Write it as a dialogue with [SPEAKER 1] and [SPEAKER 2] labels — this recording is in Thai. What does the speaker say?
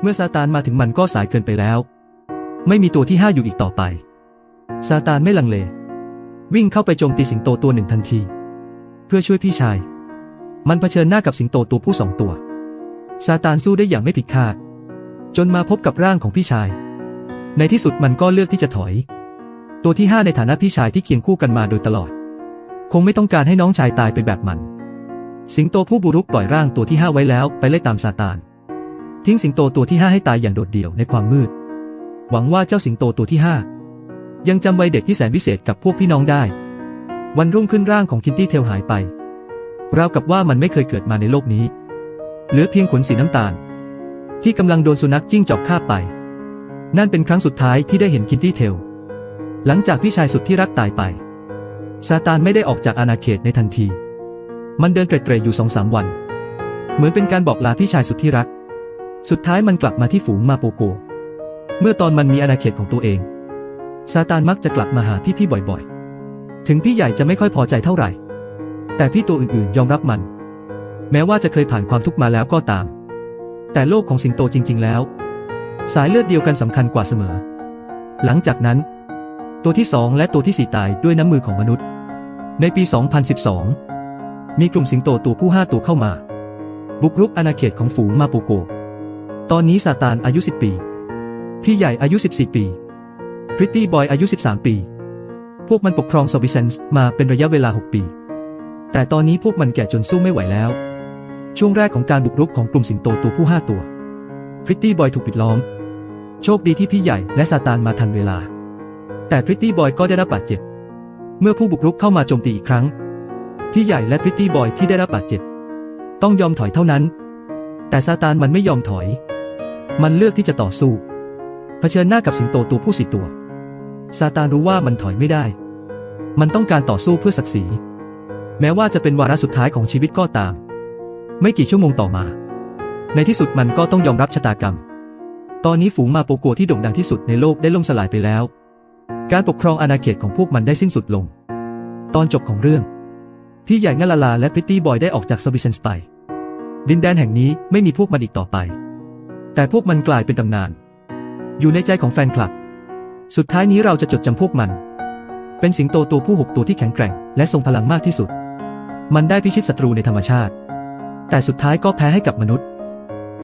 [SPEAKER 1] เมื่อซาตานมาถึงมันก็สายเกินไปแล้ว ไม่มีตัวที่ห้าอยู่อีกต่อไป ซาตานไม่ลังเล วิ่งเข้าไปโจมตีสิงโตตัวหนึ่งทันที เพื่อช่วยพี่ชาย มันเผชิญหน้ากับสิงโตตัวผู้สองตัว ซาตานสู้ได้อย่างไม่ผิดคาด จนมาพบกับร่างของพี่ชาย ในที่สุดมันก็เลือกที่จะถอย ตัวที่ห้าในฐานะพี่ชายที่เคียงคู่กันมาโดยตลอด คงไม่ต้องการให้น้องชายตายไปแบบมัน สิงโตผู้บุรุษปล่อยร่างตัวที่ห้าไว้แล้วไปไล่ตามซาตาน ทิ้งสิงโตตัวที่ห้าให้ตายอย่างโดดเดี่ยวในความมืด หวังว่าเจ้าสิงโตตัวที่ห้ายังจำวัยเด็กที่แสนพิเศษกับพวกพี่น้องได้ วันรุ่งขึ้นร่างของคินตี้เทลหายไปราวกับว่ามันไม่เคยเกิดมาในโลกนี้ เหลือเพียงขนสีน้ำตาล ที่กำลังโดนสุนัขจิ้งจอกฆ่าไป นั่นเป็นครั้งสุดท้ายที่ได้เห็นคินตี้เทล หลังจากพี่ชายสุดที่รักตายไป ซาตานไม่ได้ออกจากอาณาเขตในทันที มันเดินเตร่ๆอยู่สองสามวัน เหมือนเป็นการบอกลาพี่ชายสุดที่รัก สุดท้ายมันกลับมาที่ฝูงมาโปโก เมื่อตอนมันมีอาณาเขตของตัวเอง ซาตานมักจะกลับมาหาที่พี่บ่อยๆ ถึงพี่ใหญ่จะไม่ค่อยพอใจเท่าไหร่ แต่พี่ตัวอื่นๆยอมรับมัน แม้ว่าจะเคยผ่านความทุกข์มาแล้วก็ตาม แต่โลกของสิงโตจริง ๆ แล้ว สายเลือดเดียวกันสำคัญกว่าเสมอ หลังจากนั้น ตัวที่สองและตัวที่สี่ตายด้วยน้ำมือของมนุษย์ ในปี 2012 มีกลุ่มสิงโตตัวผู้ห้าตัวเข้ามา บุกรุกอาณาเขตของฝูงมาโปโก ตอนนี้ซาตานอายุ 10 ปี พี่ใหญ่อายุ 14 ปี พริตตี้บอยอายุ 13 ปี พวกมันปกครองซอวิเซนส์มาเป็นระยะเวลา 6 ปี แต่ตอนนี้พวกมันแก่จนสู้ไม่ไหวแล้ว ช่วงแรกของการบุกรุกของกลุ่มสิงโตตัวผู้ห้าตัว พริตตี้บอยถูกปิดล้อม โชคดีที่พี่ใหญ่และซาตานมาทันเวลา แต่พริตตี้บอยก็ได้รับบาดเจ็บ เมื่อผู้บุกรุกเข้ามาโจมตีอีกครั้ง พี่ใหญ่และพริตตี้บอยที่ได้รับบาดเจ็บ ต้องยอมถอยเท่านั้น แต่ซาตานมันไม่ยอมถอย มันเลือกที่จะต่อสู้ เผชิญหน้ากับสิงโตตัวผู้สี่ตัว ซาตานรู้ว่ามันถอยไม่ได้ มันต้องการต่อสู้เพื่อศักดิ์ศรี แม้ว่าจะเป็นวาระสุดท้ายของชีวิตก็ตาม ไม่กี่ชั่วโมงต่อมา ในที่สุดมันก็ต้องยอมรับชะตากรรม ตอนนี้ฝูงมาโปโกที่โด่งดังที่สุดในโลกได้ล่มสลายไปแล้ว การปกครองอาณาเขตของพวกมันได้สิ้นสุดลง ตอนจบของเรื่อง พี่ใหญ่งาลาลาและพริตตี้บอยได้ออกจากสวิเซนส์ไป ดินแดนแห่งนี้ไม่มีพวกมันอีกต่อไป แต่พวกมันกลายเป็นตำนาน อยู่ในใจของแฟนคลับ สุดท้ายนี้เราจะจดจำพวกมัน เป็นสิงโตตัวผู้หกตัวที่แข็งแกร่ง และทรงพลังมากที่สุด มันได้พิชิตศัตรูในธรรมชาติ แต่สุดท้ายก็แพ้ให้กับมนุษย์